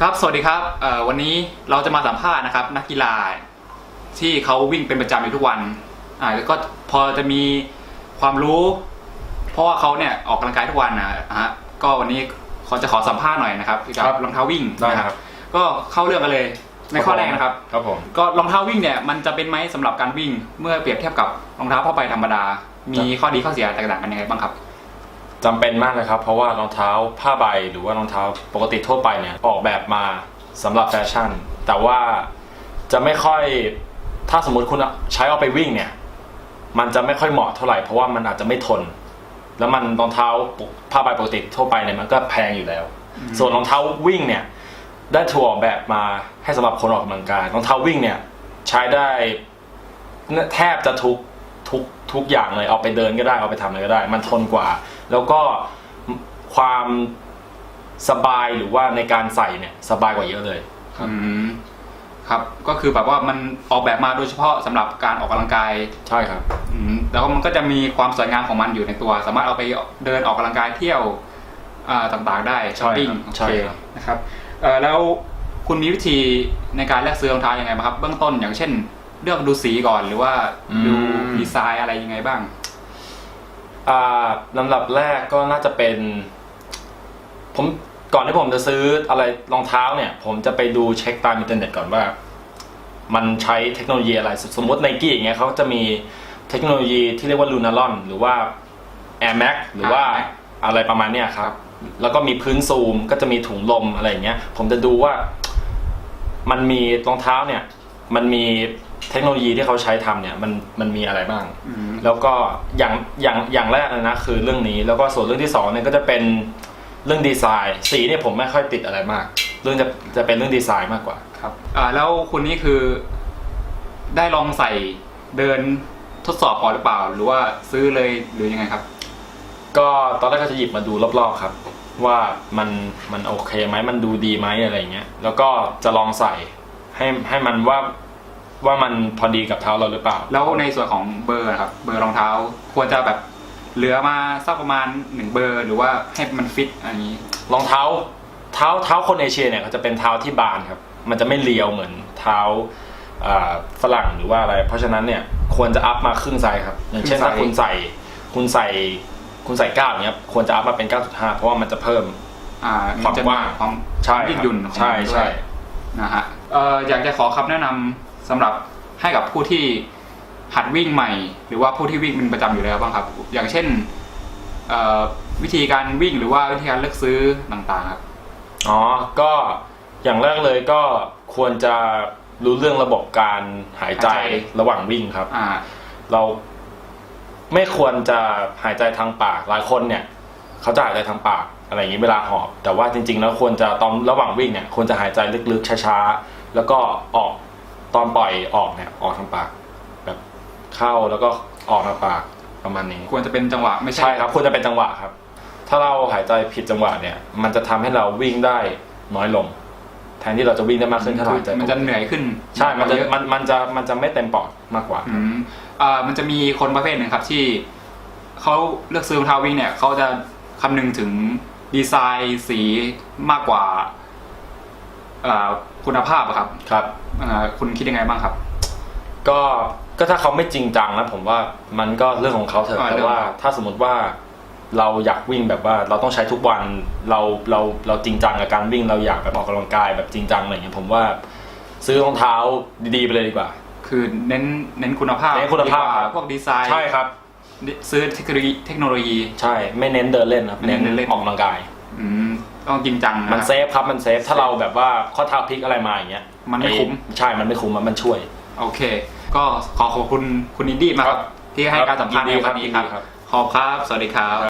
ครับ สวัสดีครับเอ่อวันนี้เราจะมาสัมภาษณ์นะครับ นักกีฬาที่เขาวิ่งเป็นประจำอยู่ทุกวันอ่าแล้วก็พอจะมีความรู้ เพราะว่าเขาเนี่ยออกกำลังกายทุกวันนะฮะก็วันนี้เขาจะขอสัมภาษณ์หน่อยนะครับเกี่ยวครักับบรองเท้าวิ่งได้นะครับ ก็เข้าเรื่องกันเลยในข้อแรกนะครับ ครับผม ก็รองเท้าวิ่งเนี่ยมันจะเป็นไหมสำหรับการวิ่งเมื่อเปรียบเทียบกับรองเท้าผ้าใบธรรมดา มีข้อดีข้อเสียแตกต่างกันยังไงบ้างครับ จำเป็นมากเลยครับ เพราะว่ารองเท้าผ้าใบหรือว่ารองเท้าปกติทั่วไปเนี่ยออกแบบมาสำหรับแฟชั่น แต่ว่าจะไม่ค่อยถ้าสมมติคุณใช้เอาไปวิ่งเนี่ย มันจะไม่ค่อยเหมาะเท่าไหร่เพราะว่ามันอาจจะไม่ทน แล้วมันรองเท้าผ้าใบปกติทั่วไปเนี่ยมันก็แพงอยู่แล้ว ส่วนรองเท้าวิ่งเนี่ยได้ถูกออกแบบมาให้สำหรับคนออกกำลังกายรองเท้าวิ่งเนี่ยใช้ได้แทบจะทุกทุกทุกอย่างเลยเอาไปเดินก็ได้เอาไปทำอะไรก็ได้ มันทนกว่า แล้วก็ความสบายหรือว่าในการใส่เนี่ยสบายกว่าเยอะเลยครับอืมครับก็คือแบบว่ามันออกแบบมาโดยเฉพาะสำหรับการออกกำลังกายใช่ครับอืมแล้วก็มันก็จะมีความสวยงามของมันอยู่ในตัว สามารถเอาไปเดินออกกำลังกายเที่ยวอ่าต่างๆ ได้ช้อปปิ้งใช่โอครับเคใช่ครับนะครับเอ่อแล้วคุณมีวิธีในการเลือกซื้อรองเท้ายังไงบ้างครับ เบื้องต้นอย่างเช่น เลือกดูสีก่อนหรือว่าดูดีไซน์อะไรยังไงบ้าง อ่าลำดับแรกก็น่าจะเป็น ผมก่อนที่ผมจะซื้ออะไรรองเท้าเนี่ย ผมจะไปดูเช็คตามอินเทอร์เน็ตก่อนว่า มันใช้เทคโนโลยีอะไรสมมติไนกี้อย่างเงี้ยเขาจะมีเทคโนโลยีที่เรียกว่าลูนาลอนหรือว่า Air Max หรือว่า Air Max อะไรประมาณเนี้ยครับ แล้วก็มีพื้นซูมก็จะมีถุงลมอะไรอย่างเงี้ย ผมจะดูว่า มันมีรองเท้าเนี่ย มันมีเทคโนโลยีที่เขาใช้ทำเนี่ยมันมันมีอะไรบ้างอืมแล้วก็อย่างอย่างอย่างแรกเลยนะคือเรื่องนี้แล้วก็ส่วนเรื่องที่สองเนี่ยก็จะเป็นเรื่องดีไซน์สีเนี่ยผมไม่ค่อยติดอะไรมาก เรื่องจะจะเป็นเรื่องดีไซน์มากกว่าครับอ่าแล้วคุณนี่คือได้ลองใส่เดินทดสอบก่อนหรือเปล่า หรือว่าซื้อเลยหรือยังไงครับ ก็ตอนแรกก็จะหยิบมาดูรอบๆครับ ว่ามันมันโอเคไหมมันดูดีไหมอะไรเงี้ยแล้วก็จะลองใส่ ให้ให้มันว่าว่ามันพอดีกับเท้าเราหรือเปล่า แล้วในส่วนของเบอร์นะครับ เบอร์รองเท้าควรจะแบบเหลือมาสักประมาณหนึ่งเบอร์หรือว่าให้มันฟิตอันนี้ รองเท้า เท้าเท้าคนเอเชียเนี่ยเขาจะเป็นเท้าที่บานครับ มันจะไม่เรียวเหมือนเท้าอ่าฝรั่งหรือว่าอะไร เพราะฉะนั้นเนี่ยควรจะอัพมาครึ่งไซส์ครับ อย่างเช่นครึ่ถ้างไซส์คุณใส่คุณใส่คุณใส่9อย่างเงี้ยควรจะอัพมาเป็น9.5เพราะว่ามันจะเพิ่มอ่าความกว้างความใช่ครับยืดหยุ่นของใช่มันด้วยใช่ นะฮะเอ่ออยากจะขอคำแนะนำสำหรับให้กับผู้ที่หัดวิ่งใหม่ หรือว่าผู้ที่วิ่งเป็นประจำอยู่แล้วบ้างครับ อย่างเช่นเอ่อวิธีการวิ่งหรือว่าวิธีการเลือกซื้อต่างๆครับอ๋อ ก็อย่างแรกเลยก็ควรจะรู้เรื่องระบบการหายใจหายใจระหว่างวิ่งครับอ่าเราไม่ควรจะหายใจทางปากหลายคนเนี่ย เขาจะหายใจทางปากอะไรอย่างนี้เวลาหอบ แต่ว่าจริง ๆ แล้วควรจะตอนระหว่างวิ่งเนี่ยควรจะหายใจลึกๆช้าๆแล้วก็ออกตอนปล่อยออกเนี่ยออกทางปาก แบบเข้าแล้วก็ออกทางปากประมาณนี้ควรจะเป็นจังหวะไม่ใช่ใช่ครับควรจะเป็นจังหวะครับ ถ้าเราหายใจผิดจังหวะเนี่ย มันจะทำให้เราวิ่งได้น้อยลง แทนที่เราจะวิ่งได้มากขึ้นถ้าเราหายใจมันจะเหนื่อยขึ้นใช่มันจะเยอะมันมันจะมันจะไม่เต็มปอดมากกว่า อืมอ่ามันจะมีคนประเภทหนึ่งครับที่เขาเลือกซื้อรองเท้าวิ่งเนี่ยเขาจะ คำนึงถึงดีไซน์สีมากกว่าอ่าคุณภาพอะครับครับอ่าคุณคิดยังไงบ้างครับ ก็ก็ถ้าเขาไม่จริงจังนะผมว่ามันก็เรื่องของเขาเถอะอ่าแต่เรื่องว่าของเขาถ้าสมมติว่าเราอยากวิ่งแบบว่าเราต้องใช้ทุกวันเราเราเราจริงจังกับการวิ่งเราอยากแบบออกกำลังกายแบบจริงจังอะไรอย่างเงี้ยผมว่า ซื้อรองเท้าดีๆไปเลยดีกว่า คือเน้นเน้นคุณภาพเน้นคุณภาพดีกว่พวกดีไซน์ใช่ครับ ซื้อเทคโนโลยีเทคโนโลยี ใช่ ไม่เน้นเดินเล่นครับ ไม่เน้นเดินเล่น ออกกำลังกาย อืมต้องจริงจังะมันเซฟครับ มันเซฟ ถ้าเราแบบว่าข้อเท้าพลิกอะไรมาอย่างเงี้ยมันไม่อ้คุ้ม ใช่ มันไม่คุ้มอะมันช่วย โอเค ก็ขอขอบคุณคุณอินดี้มากครับ ที่ให้การสัมภาษณ์ในวันนี้ครับยินดีครับขอบครับ สวัสดีครับ